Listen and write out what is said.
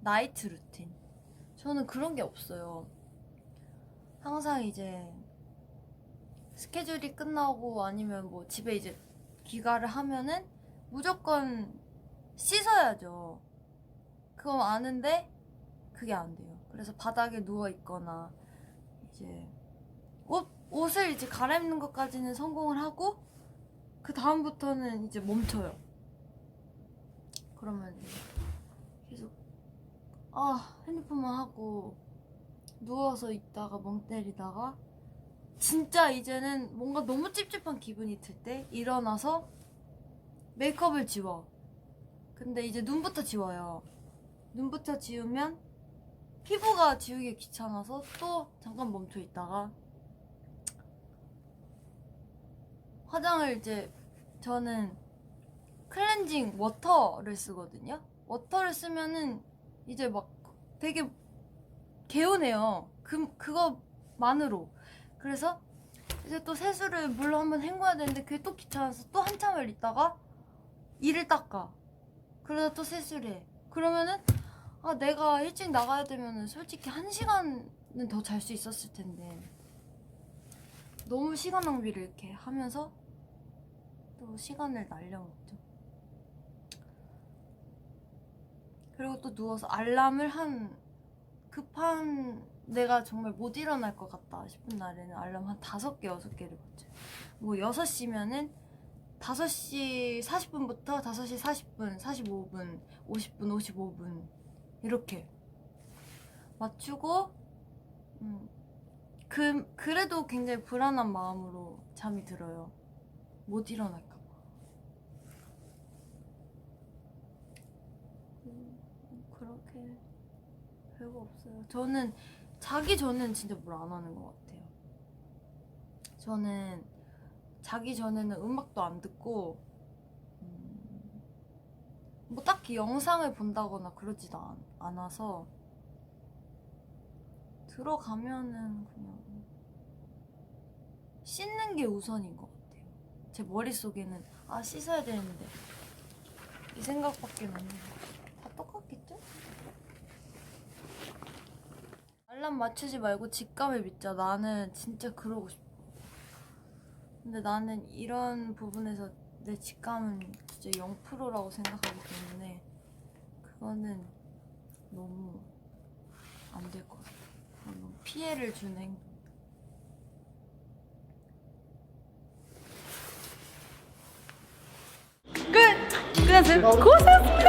나이트 루틴. 저는 그런 게 없어요. 항상 이제 스케줄이 끝나고 아니면 뭐 집에 이제 귀가를 하면은 무조건 씻어야죠. 그건 아는데 그게 안 돼요. 그래서 바닥에 누워 있거나 이제 옷 옷을 이제 갈아입는 것까지는 성공을 하고 그 다음부터는 이제 멈춰요. 그러면 계속 아 핸드폰만 하고 누워서 있다가 멍 때리다가 진짜 이제는 뭔가 너무 찝찝한 기분이 들 때 일어나서 메이크업을 지워. 근데 이제 눈부터 지워요. 눈부터 지우면 피부가 지우기 귀찮아서 또 잠깐 멈춰 있다가 화장을 이제 저는 클렌징 워터를 쓰거든요. 워터를 쓰면은 이제 막 되게 개운해요. 그 그거만으로. 그래서 이제 또 세수를 물로 한번 헹궈야 되는데 그게 또 귀찮아서 또 한참을 있다가 이를 닦아. 그러다 또 세수를 해. 그러면은 아 내가 일찍 나가야 되면은 솔직히 한 시간은 더 잘 수 있었을 텐데 너무 시간 낭비를 이렇게 하면서 또 시간을 날려먹죠. 그리고 또 누워서 알람을 한 급한 내가 정말 못 일어날 것 같다 싶은 날에는 알람 한 다섯 개 여섯 개를 맞춰요. 뭐 6시면은 5시 40분부터 5시 40분, 45분, 50분, 55분 이렇게 맞추고 음, 그, 그래도 굉장히 불안한 마음으로 잠이 들어요. 못 일어날까 봐. 음, 그렇게 별거 없어요. 저는 자기 전엔 진짜 뭘 안 하는 것 같아요. 저는 자기 전에는 음악도 안 듣고 음, 뭐 딱히 영상을 본다거나 그러지도 않, 않아서 들어가면은 그냥 씻는 게 우선인 것 같아요. 제 머릿속에는 아 씻어야 되는데 이 생각밖에 안 나요. 다똑 같겠죠? 알람 맞추지 말고 직감을 믿자. 나는 진짜 그러고 싶어. 근데 나는 이런 부분에서 내 직감은 진짜 0%라고 생각하기 때문에 그거는 너무 안 될 것 같아. 너무 피해를 주는 행동. 끝! 끝! 고생했습니다!